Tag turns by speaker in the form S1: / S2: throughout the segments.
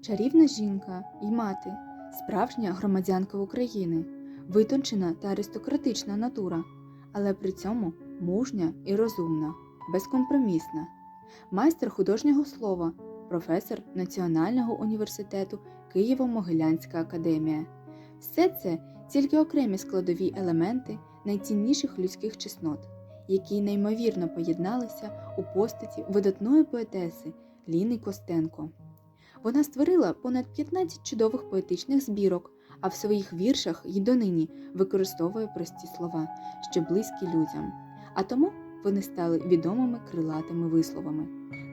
S1: чарівна жінка і мати, справжня громадянка України, витончена та аристократична натура, але при цьому мужня і розумна, безкомпромісна, майстер художнього слова, професор Національного університету Києво-Могилянська академія. Все це тільки окремі складові елементи найцінніших людських чеснот, які неймовірно поєдналися у постаті видатної поетеси Ліни Костенко. Вона створила понад 15 чудових поетичних збірок, а в своїх віршах й донині використовує прості слова, що близькі людям. А тому вони стали відомими крилатими висловами.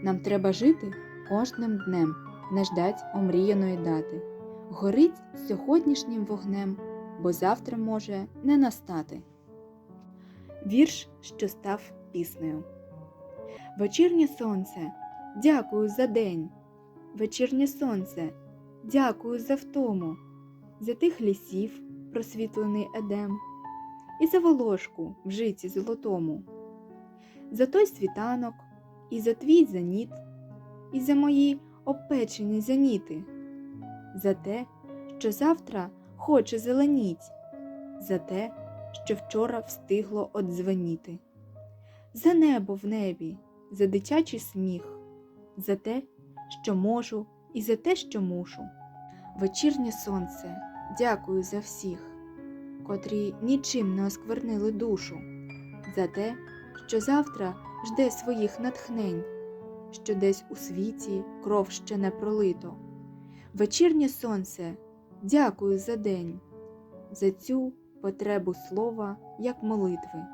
S1: Нам треба жити кожним днем, не ждать омріяної дати. Горить сьогоднішнім вогнем, бо завтра може не настати. Вірш, що став піснею. Вечірнє сонце, дякую за день. Вечірнє сонце, дякую за втому, за тих лісів, просвітлений едем, і за волошку в житті золотому, за той світанок, і за твій заніт, і за мої обпечені заніти, за те, що завтра хоче зеленіть, за те, що вчора встигло одзвеніти, за небо в небі, за дитячий сміх, за те, що можу, і за те, що мушу. Вечірнє сонце, дякую за всіх, котрі нічим не осквернили душу, за те, що завтра жде своїх натхнень, що десь у світі кров ще не пролито. Вечірнє сонце, дякую за день, за цю потребу слова як молитви.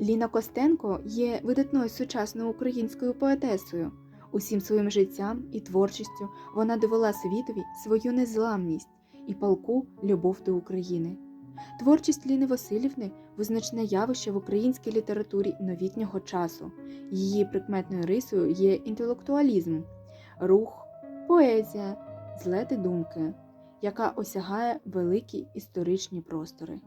S1: Ліна Костенко є видатною сучасною українською поетесою. Усім своїм життям і творчістю вона довела світові свою незламність і палку любов до України. Творчість Ліни Васильівни визначне явище в українській літературі новітнього часу. Її прикметною рисою є інтелектуалізм, рух, поезія, злети думки, яка осягає великі історичні простори.